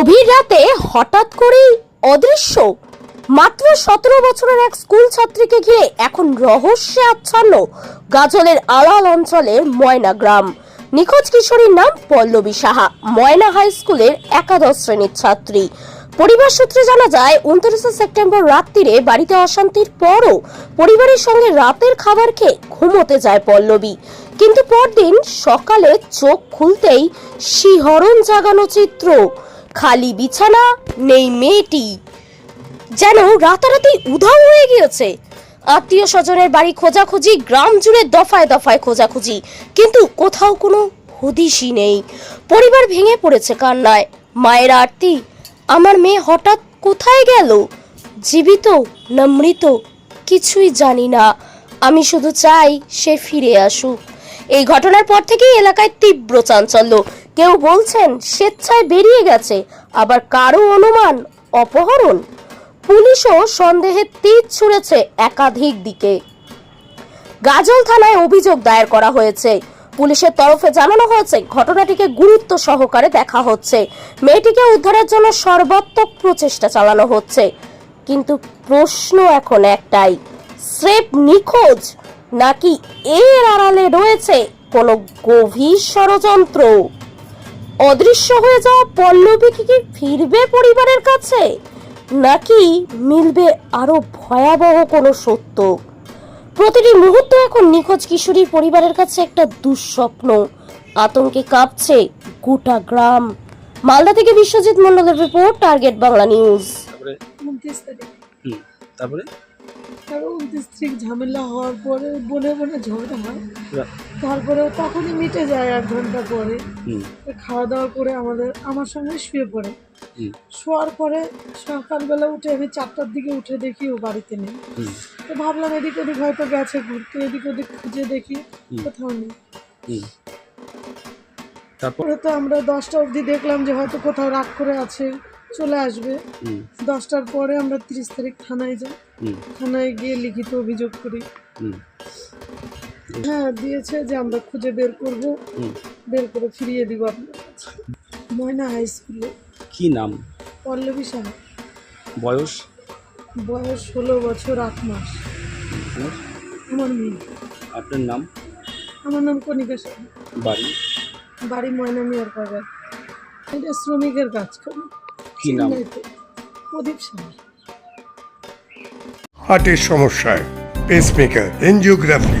গভীর রাতে হঠাৎ করেই অদৃশ্য। মাত্র সতেরো বছরের এক স্কুল ছাত্রীকে ঘিরে এখন রহস্যে আচ্ছন্ন গাজলের আড়াল অঞ্চলের ময়না গ্রাম। নিখোঁজ কিশোরীর নাম পল্লবী সাহা। ময়না হাই স্কুলের একাদশ শ্রেণির ছাত্রী। পরিবার সূত্রে জানা যায়, উনত্রিশে সেপ্টেম্বর রাত্রিরে বাড়িতে অশান্তির পরও পরিবারের সঙ্গে রাতের খাবার খেয়ে ঘুমোতে যায় পল্লবী। কিন্তু পরদিন সকালে চোখ খুলতেই শিহরণ জাগানো চিত্র। খালি বিছানা নেই মেয়েটি। যেন রাতারাতি উধাও হয়ে গিয়েছে। আত্মীয় স্বজনের বাড়ি খোঁজাখুঁজি, গ্রাম জুড়ে দফায় দফায় খোঁজাখুঁজি, কিন্তু কোথাও কোনো হদিশই নেই। পরিবার ভেঙে পড়েছে কান্নায়। মায়ের আরতি, আমার মেয়ে হঠাৎ কোথায় গেল? জীবিত না মৃত? কিছুই জানি না। আমি শুধু চাই সে ফিরে আসুক। এই ঘটনার পর থেকেই এলাকায় তীব্র চাঞ্চল্য। কেউ বলছেন স্বেচ্ছায় বেরিয়ে গেছে, আবার কারও অনুমান অপহরণ? পুলিশও সন্দেহে তীর ছুঁড়েছে একাধিক দিকে। গাজল থানায় অভিযোগ দায়ের করা হয়েছে। পুলিশের তরফে জানানো হয়েছে, ঘটনাটিকে গুরুত্ব সহকারে দেখা হচ্ছে। মেয়েটিকে উদ্ধারের জন্য সর্বাত্মক প্রচেষ্টা চালানো হচ্ছে। কিন্তু প্রশ্ন এখন একটাই, স্রেফ নিখোঁজ নাকি এর আড়ালে রয়েছে কোনো গভীর ষড়যন্ত্র? অদৃশ্য হয়ে যাওয়া পল্লবী কি কি ফিরবে পরিবারের কাছে? নাকি মিলবে আরও ভয়াবহ কোনো সত্য? প্রতিটি মুহূর্ত এখন নিখোঁজ কিশোরীর পরিবারের কাছে একটা দুঃস্বপ্ন। আতঙ্কে কাঁপছে গোটা গ্রাম। মালদা থেকে বিশ্বজিৎ মন্ডলের রিপোর্ট টার্গেট বাংলা নিউজ। তারপরে? তারপরে? ঝামেলা হওয়ার পরে বনে বনে ঝগড়া হয়। তারপরে তখনই মিটে যায় এক ঘণ্টা পরে। খাওয়া দাওয়া করে আমাদের আমার সঙ্গে শুয়ে পড়ে। শোয়ার পরে সকালবেলা উঠে আমি চারটার দিকে উঠে দেখি ও বাড়িতে নেই। তো ভাবলাম এদিক ওদিক হয়তো গেছে ঘুরতে এদিক ওদিক খুঁজে দেখি কোথাও নেই। তারপরে? তো আমরা দশটা অবধি দেখলাম যে হয়তো কোথাও রাগ করে আছে চলে আসবে। দশটার পরে আমরা তিরিশ তারিখ থানায় যাই। থানায় গিয়ে লিখিত অভিযোগ করি। হ্যাঁ দিয়েছে যে আমরা খুঁজে বের করব। বের করে ফিরিয়ে দিব আপনার ময়না হাই স্কুলে। কি নাম? পল্লবী সাহা। বয়স? বয়স ষোলো বছর আট মাস? আমার মেয়ে। আপনার নাম? আমার নাম কণিকা সাহা। বাড়ি? বাড়ি ময়না মিয়ার বাগান এটা শ্রমিকের কাজ করি। কি নাম। প্রদীপ সাহা। হার্টের সমস্যায় পেসমেকার এনজিওগ্রাফি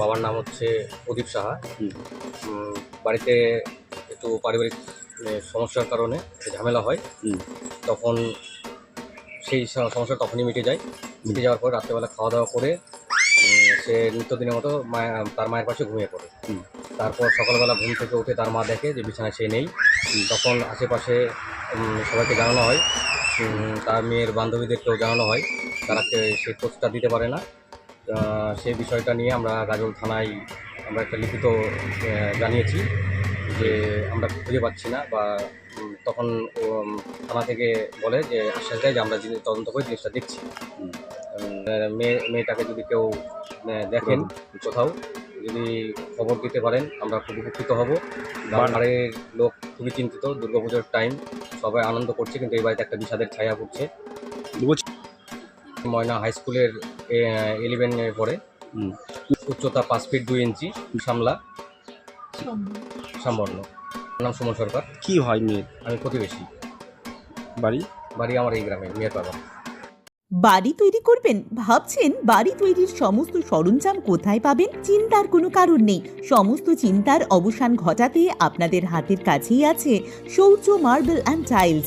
বাবার নাম হচ্ছে প্রদীপ সাহা। বাড়িতে একটু পারিবারিক এ, সমস্যার কারণে ঝামেলা হয়। তখন সেই সমস্যা তখনই মিটে যায়। মিটে যাওয়ার পর রাত্রেবেলা খাওয়া দাওয়া করে সে নিত্যদিনের মতো মায়া তার মায়ের পাশে ঘুমিয়ে পড়ে। তারপর সকালবেলা ঘুম থেকে উঠে তার মা দেখে যে বিছানায় সে নেই। তখন আশেপাশে সবাইকে জানানো হয়। তার মেয়ের বান্ধবীদেরকেও জানানো হয়। তারা সেই খোঁজটা দিতে পারে না। সেই বিষয়টা নিয়ে আমরা গাজল থানায় আমরা একটা লিখিত জানিয়েছি যে আমরা খুঁজে পাচ্ছি না বা তখন থানা থেকে বলে যে আশ্বাস দেয় যে আমরা তদন্ত করে জিনিসটা দেখছি। মেয়ে মেয়েটাকে যদি কেউ দেখেন কোথাও যদি খবর দিতে পারেন আমরা খুব উপকৃত হব। বাড়ির লোক খুবই চিন্তিত দুর্গাপুজোর টাইম সবাই আনন্দ করছে কিন্তু এই বাড়িতে একটা বিষাদের ছায়া পড়ছে। ময়না হাই স্কুলের ইলেভেনে পড়ে উচ্চতা পাঁচ ফিট দুই ইঞ্চি সামলা। সামবর্ণ নাম সুমন সরকার। কি হয় মেয়ের? আমি প্রতিবেশী। বাড়ি? বাড়ি আমার এই গ্রামে মেয়ের বাবা। বাড়ি তৈরি করবেন? ভাবছেন বাড়ি তৈরির সমস্ত সরঞ্জাম কোথায় পাবেন? চিন্তার কোনো কারণ নেই। সমস্ত চিন্তার অবসান ঘটাতে আপনাদের হাতের কাছেই আছে শৌচ মার্বেল অ্যান্ড টাইলস